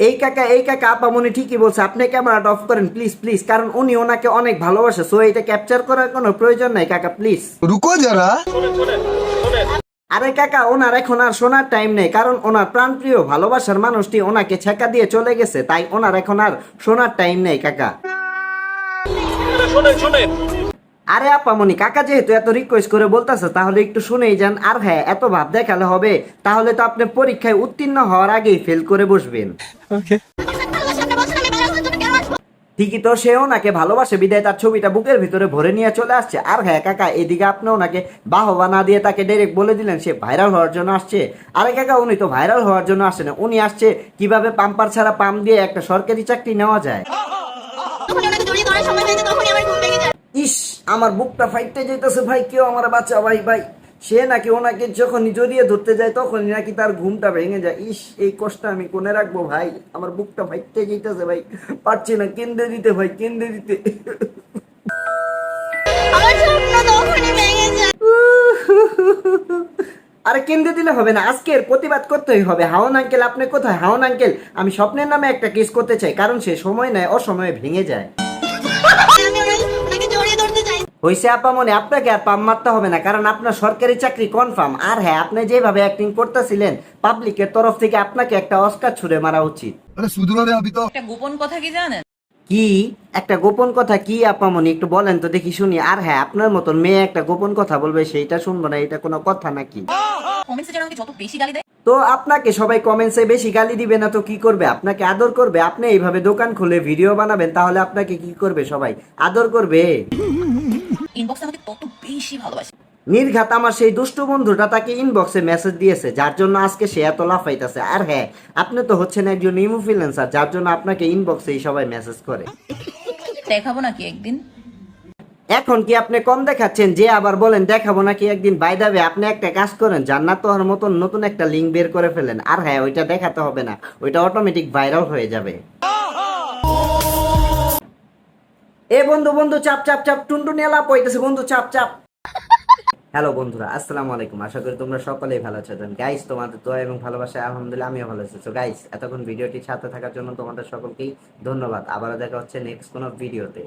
এই কাকা এই কাকা আপা মনে ঠিকই বলছে আপনি ক্যামেরাটা অফ করেন প্লিজ প্লিজ কারণ উনি ওনাকে অনেক ভালোবাসে সো এটা ক্যাপচার করার কোনো প্রয়োজন নাই কাকা প্লিজ রুকো যারা। আরে কাকা ওনার এখন আর শোনার টাইম নেই কারণ ওনার প্রাণপ্রিয় ভালোবাসার মানুষটি ওনাকে ছেকা দিয়ে চলে গেছে তাই ওনার এখন আর শোনার টাইম নেই কাকা। শোনেন শোনেন। আরে আপামনি কাকা যেহেতু এত রিকোয়েস্ট করে বলতেছে তাহলে একটু শুনেই যান। আর হ্যাঁ এত ভাব দেখালে হবে তাহলে তো আপনি পরীক্ষায় উত্তীর্ণ হওয়ার আগেই ফেল করে বসবেন। ঠিকই তো সে ওনাকে ভালোবাসে বিদায় তার ছবিটা বুকের ভিতরে ভরে নিয়ে চলে আসছে। আর হ্যাঁ কাকা এদিকে আপনি ওনাকে বাহবা না দিয়ে তাকে ডাইরেক্ট বলে দিলেন সে ভাইরাল হওয়ার জন্য আসছে। আরে কাকা উনি তো ভাইরাল হওয়ার জন্য আসছে না উনি আসছে কীভাবে পাম্পার ছাড়া পাম্প দিয়ে একটা সরকারি চাকরি নেওয়া যায়। ইস আমার বুকটা ফাইটতে যাইতেছে ভাই কেউ আমার বাচ্চা ভাই ভাই। সে নাকি ওনাকে যখনই জড়িয়ে ধরতে যায় তখনই নাকি তার ঘুমটা ভেঙে যায়। ইস এই কষ্ট আমি কোনে রাখব ভাই? আমার বুকটা ফাইটতে যাইতেছে ভাই। পারছি না কেন্দ্রে দিতে ভাই কেন্দ্রে দিতে। আরে কেন্দ্রে দিলে হবে না আজকের প্রতিবাদ করতেই হবে। হাওন আঙ্কেল আপনি কোথায়? হাওন আঙ্কেল আমি স্বপ্নের নামে একটা কেস করতে চাই কারণ সে সময় নেয় অসময়ে ভেঙে যায়। হইছে আপা মনে আপনাকে আর পাম মারতে হবে না কারণ আপনার সরকারি চাকরি কনফার্ম আর হ্যাঁ আপনি যেভাবে অ্যাক্টিং করতেছিলেন পাবলিকের তরফ থেকে আপনাকে একটা অস্কার ছুড়ে মারা উচিত। একটা গোপন কথা কি জানেন? কি? একটা গোপন কথা কি আপামনি একটু বলেন তো দেখি শুনি। আর হ্যাঁ আপনার মতন মেয়ে একটা গোপন কথা বলবে সেইটা শুনব না এটা কোনো কথা নাকি? তো আপনাকে সবাই কমেন্টসে বেশি গালি দিবে না তো কি করবে? আপনাকে আদর করবে? আপনি এইভাবে দোকান খুলে ভিডিও বানাবেন তাহলে আপনাকে কি করবে সবাই? আদর করবে? ইনবক্সে আমাকে তত বেশি ভালোবাসে। নির্ঘাত আমার সেই দুষ্টু বন্ধুটা তাকে ইনবক্সে মেসেজ দিয়েছে যার জন্য আজকে সে এত লাফাইতেছে। আর হ্যাঁ আপনি তো হচ্ছেন একজন ইনফ্লুয়েন্সার যার জন্য আপনাকে ইনবক্সেই সবাই মেসেজ করে। দেখাবো নাকি একদিন? এখন কি আপনি কম দেখাচ্ছেন? যে আবার বলেন দেখাবো নাকি একদিন? বাইদাবে আপনি একটা কাজ করেন জান্নাত হওয়ার মতন নতুন একটা লিঙ্ক বের করে ফেলেন। আর হ্যাঁ ওইটা দেখাতে হবে না ওইটা অটোমেটিক ভাইরাল হয়ে যাবে। এ বন্ধু বন্ধু, চাপ চাপ চাপ, টুনটুন এলা হইতেছে, বন্ধু, চাপ চাপ। হ্যালো বন্ধুরা, আসসালামু আলাইকুম। আশা করি তোমরা সকলেই ভালো আছো। গাইস তোমাদের দোয়া এবং ভালোবাসা আলহামদুলিল্লাহ আমিও ভালো আছি। তো গাইস এতক্ষণ ভিডিওটি সাথে থাকার জন্য তোমাদের সকলকেই ধন্যবাদ। আবারও দেখা হচ্ছে নেক্সট কোনো ভিডিওতে